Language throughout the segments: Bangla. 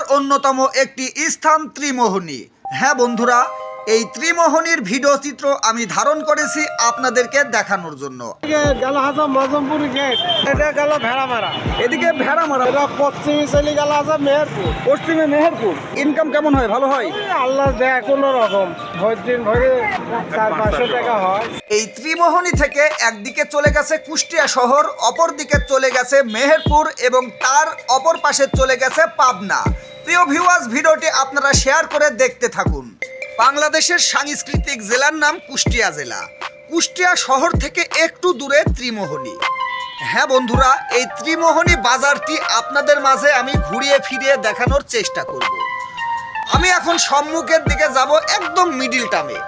কুষ্টিয়ার অন্যতম একটি স্থান ত্রিমোহনী। হ্যাঁ বন্ধুরা এই ত্রিমোহনীর ভিডিও চিত্র আমি ধারণ করেছি আপনাদেরকে দেখানোর জন্য। গেল হাজার মজমপুর গেট। এটা গেল ভেড়ামারা। এদিকে ভেড়া মারা পশ্চিমে চলে গেল হাজার মেহেরপুর। পশ্চিমে মেহেরপুর। ইনকাম কেমন হয়? ভালো হয়? আল্লাহ দেয় কোনো রকম। দিন ভরে চার পাঁচশো টাকা হয়। এই ত্রিমোহনী থেকে একদিকে চলে গেছে কুষ্টিয়া শহর অপর দিকে চলে গেছে মেহেরপুর এবং তার অপর পাশে চলে গেছে পাবনা। প্রিয় ভিউয়ার্স ভিডিওটি আপনারা শেয়ার করে দেখতে থাকুন। বাংলাদেশের সাংস্কৃতিক জেলার নাম কুষ্টিয়া জেলা। কুষ্টিয়া শহর থেকে একটু দূরে ত্রিমোহনী। হ্যাঁ বন্ধুরা, এই ত্রিমোহনী বাজারটি আপনাদের মাঝে আমি ঘুরিয়ে ফিরিয়ে দেখানোর চেষ্টা করব। আমি এখন সম্মুখের দিকে যাব একদম মিডিল টামে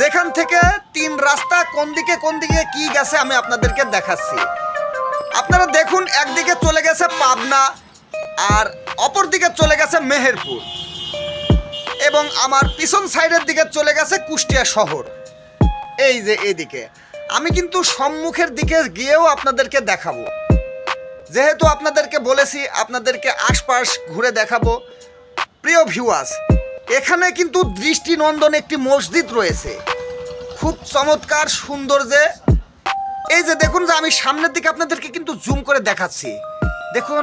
যেখান থেকে তিন রাস্তা কোন দিকে কোন দিকে কি গেছে আমি আপনাদেরকে দেখাচ্ছি। আপনারা দেখুন, একদিকে চলে গেছে পাবনা আর অপর দিকে চলে গেছে মেহেরপুর। এবং আমার পিছন সাইডের দিকে চলে গেছে কুষ্টিয়া শহর। এই যে এইদিকে আমি কিন্তু সম্মুখের দিকে গিয়েও আপনাদেরকে দেখাবো। যেহেতু আপনাদেরকে বলেছি, আপনাদেরকে আশপাশ ঘুরে দেখাবো। প্রিয় ভিউয়ার্স এখানে কিন্তু দৃষ্টিনন্দন একটি মসজিদ রয়েছে। খুব চমৎকার সুন্দর যে এই যে দেখুন যে আমি সামনের দিকে আপনাদেরকে কিন্তু জুম করে দেখাচ্ছি। দেখুন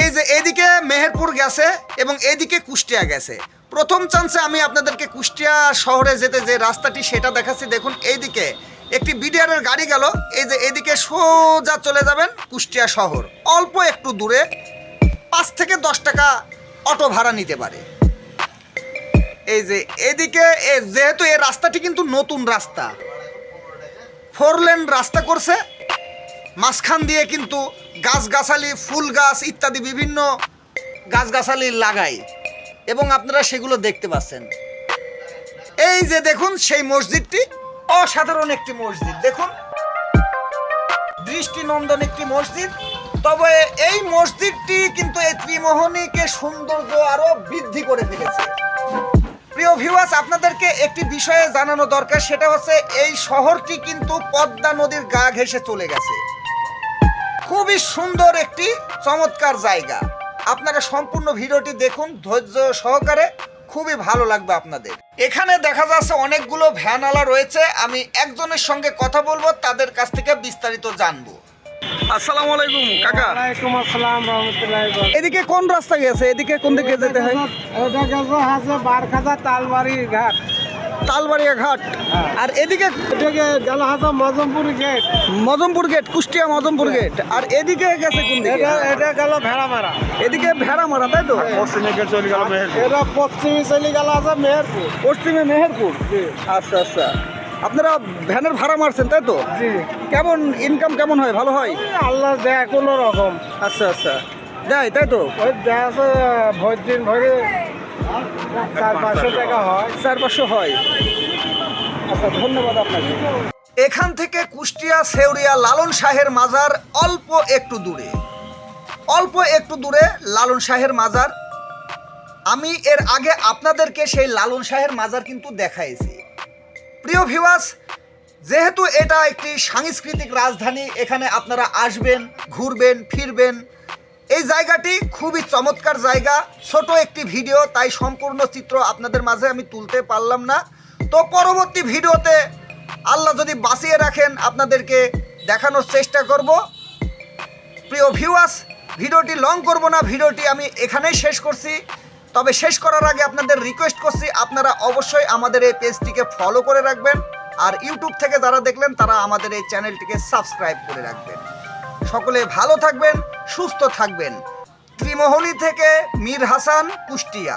এই যে এদিকে মেহেরপুর গেছে এবং এদিকে কুষ্টিয়া গেছে। প্রথম চান্সে আমি আপনাদেরকে কুষ্টিয়া শহরে যেতে যে রাস্তাটি সেটা দেখাচ্ছি। দেখুন, এইদিকে একটি বিডিআরের গাড়ি গেল। এই যে এদিকে সোজা চলে যাবেন কুষ্টিয়া শহর। অল্প একটু দূরে পাঁচ থেকে দশ টাকা অটো ভাড়া নিতে পারে। এই যে এদিকে যেহেতু এই রাস্তাটি কিন্তু নতুন রাস্তা। ফোর লেন রাস্তা করছে। মাঝখান দিয়ে কিন্তু গাছগাছালি ফুল গাছ ইত্যাদি বিভিন্ন গাছগাছালি লাগাই এবং আপনারা সেগুলো দেখতে পাচ্ছেন। এই যে দেখুন, সেই মসজিদটি অসাধারণ একটি মসজিদ। দেখুন, দৃষ্টিনন্দন একটি মসজিদ। তবে এই মসজিদটি কিন্তু এই ত্রিমোহনীকে সৌন্দর্য আরও বৃদ্ধি করে ফেলেছে। প্রিয় ভিউয়ার্স আপনাদেরকে একটি বিষয়ে জানানো দরকার, সেটা হচ্ছে এই শহরটি কিন্তু পদ্মা নদীর গা ঘেঁষে চলে গেছে। খুবই সুন্দর একটি চমৎকার জায়গা। আপনারা সম্পূর্ণ ভিডিওটি দেখুন ধৈর্য সহকারে। খুবই ভালো লাগবে আপনাদের। এখানে দেখা যাচ্ছে অনেকগুলো ভ্যানওয়ালা রয়েছে। আমি একজনের সঙ্গে কথা বলব তাদের কাছ থেকে বিস্তারিত জানব। আসসালামু আলাইকুম কাকা। ওয়ালাইকুম আসসালাম রহমতুল্লাহ এদিকে কোন রাস্তা গেছে? এদিকে কোন দিকে যেতে হয়? এটা গেছে হাজে বারখাজা তালবাড়ি ঘাট। তালবাড়িয়া ঘাট। হ্যাঁ। আর এদিকে এটা Majampur gate. Majampur gate Kushtia Majampur gate. আর এদিকে গেছে কোন দিকে? এটা এটা গেল ভেড়ামারা। এদিকে ভেড়া মারা তাই তো? পশ্চিমে চলে গেল মেহেরপুর। এটা পশ্চিমে চলে গেল হাজার মেহেরপুর। পশ্চিমে মেহেরপুর? আচ্ছা আচ্ছা। আপনারা ভ্যানের ভাড়া মারছেন তাই তো? জি। কেমন ইনকাম কেমন হয়? ভালো হয়? আল্লাহ দেয় কোনো রকম। আচ্ছা আচ্ছা। দেয় তাই তো? ভোর দিন ভরে চার পাঁচশো টাকা হয়। চার পাঁচশো হয়। আচ্ছা ধন্যবাদ আপনাকে। এখান থেকে কুষ্টিয়া সেউরিয়া লালন শাহের মাজার অল্প একটু দূরে। অল্প একটু দূরে লালন শাহের মাজার। আমি এর আগে আপনাদেরকে সেই লালন শাহের মাজার কিন্তু দেখাইছি। প্রিয় ভিউয়ার্স যেহেতু এটা একটি সাংস্কৃতিক রাজধানী এখানে আপনারা আসবেন ঘুরবেন ফিরবেন এই জায়গাটি খুবই চমৎকার জায়গা। ছোট একটি ভিডিও, তাই সম্পূর্ণ চিত্র আপনাদের মাঝে আমি তুলতে পারলাম না। তো পরবর্তী ভিডিওতে আল্লাহ যদি বাঁচিয়ে রাখেন, আপনাদেরকে দেখানোর চেষ্টা করব। প্রিয় ভিউয়ার্স ভিডিওটি লং করব না, ভিডিওটি আমি এখানেই শেষ করছি। তবে শেষ করার আগে আপনাদের রিকোয়েস্ট করছি, আপনারা অবশ্যই আমাদের এই পেজটিকে ফলো করে রাখবেন। আর ইউটিউব থেকে যারা দেখলেন, তারা আমাদের এই চ্যানেলটিকে সাবস্ক্রাইব করে রাখবেন। সকলে ভালো থাকবেন সুস্থ থাকবেন। ত্রিমোহনী থেকে মীর হাসান কুষ্টিয়া।